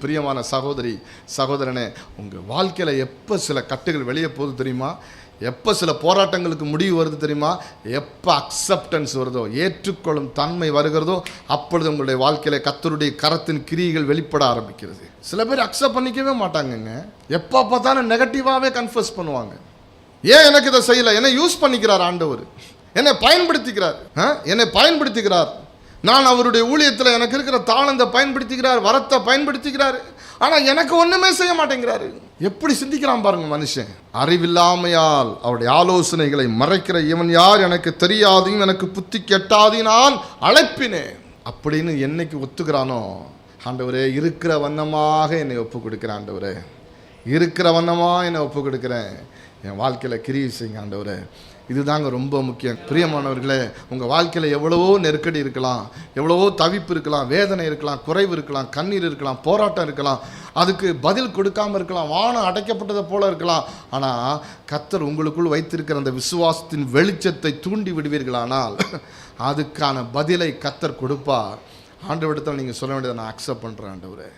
பிரியமான சகோதரி சகோதரனே உங்கள் வாழ்க்கையில் எப்போ சில கட்டுகள் வெளியே போகுது தெரியுமா? எப்போ சில போராட்டங்களுக்கு முடிவு வருது தெரியுமா? எப்போ அக்செப்டன்ஸ் வருதோ ஏற்றுக்கொள்ளும் தன்மை வருகிறதோ அப்பொழுது உங்களுடைய வாழ்க்கையில் கத்தருடைய கரத்தின் கிரியைகள் வெளிப்பட ஆரம்பிக்கிறது. சில பேர் அக்செப்ட் பண்ணிக்கவே மாட்டாங்கங்க. எப்போ பார்த்தாலும் நெகட்டிவாகவே கன்ஃபர்ஸ் பண்ணுவாங்க. ஏன் எனக்கு இதை செய்யலை? என்னை யூஸ் பண்ணிக்கிறார் ஆண்டவர். என்னை பயன்படுத்திக்கிறார். ஆ? என்னை பயன்படுத்திக்கிறார். நான் அவருடைய ஊழியத்தில் எனக்கு இருக்கிற தாளந்தை பயன்படுத்திக்கிறார் வரத்தை பயன்படுத்திக்கிறார் ஆனால் எனக்கு ஒன்றுமே செய்ய மாட்டேங்கிறாரு. எப்படி சிந்திக்கிறான் பாருங்க மனுஷன். அறிவில்லாமையால் அவருடைய ஆலோசனைகளை மறைக்கிற இவன் யார்? எனக்கு தெரியாதையும் எனக்கு புத்தி கெட்டாதையும் நான் அழைப்பினேன். அப்படின்னு என்னைக்கு ஒத்துக்கிறானோ? ஆண்டவரே இருக்கிற வண்ணமாக என்னை ஒப்பு கொடுக்குறேன் ஆண்டவரே. இருக்கிற வண்ணமாக என்னை ஒப்பு கொடுக்குறேன் என் வாழ்க்கையில் கிரியை செய்யுங்க ஆண்டவரே. இதுதாங்க ரொம்ப முக்கியம். பிரியமானவர்களே உங்கள் வாழ்க்கையில் எவ்வளவோ நெருக்கடி இருக்கலாம் எவ்வளவோ தவிப்பு இருக்கலாம் வேதனை இருக்கலாம் குறைவு இருக்கலாம் கண்ணீர் இருக்கலாம் போராட்டம் இருக்கலாம் அதுக்கு பதில் கொடுக்காம இருக்கலாம் வானம் அடைக்கப்பட்டதை போல இருக்கலாம். ஆனால் கத்தர் உங்களுக்குள் வைத்திருக்கிற அந்த விசுவாசத்தின் வெளிச்சத்தை தூண்டி விடுவீர்களானால் அதுக்கான பதிலை கத்தர் கொடுப்பார். ஆண்டவரிடத்தில் நீங்கள் சொல்ல வேண்டியதை நான் அக்செப்ட் பண்ணுறேன் ஆண்டவரே.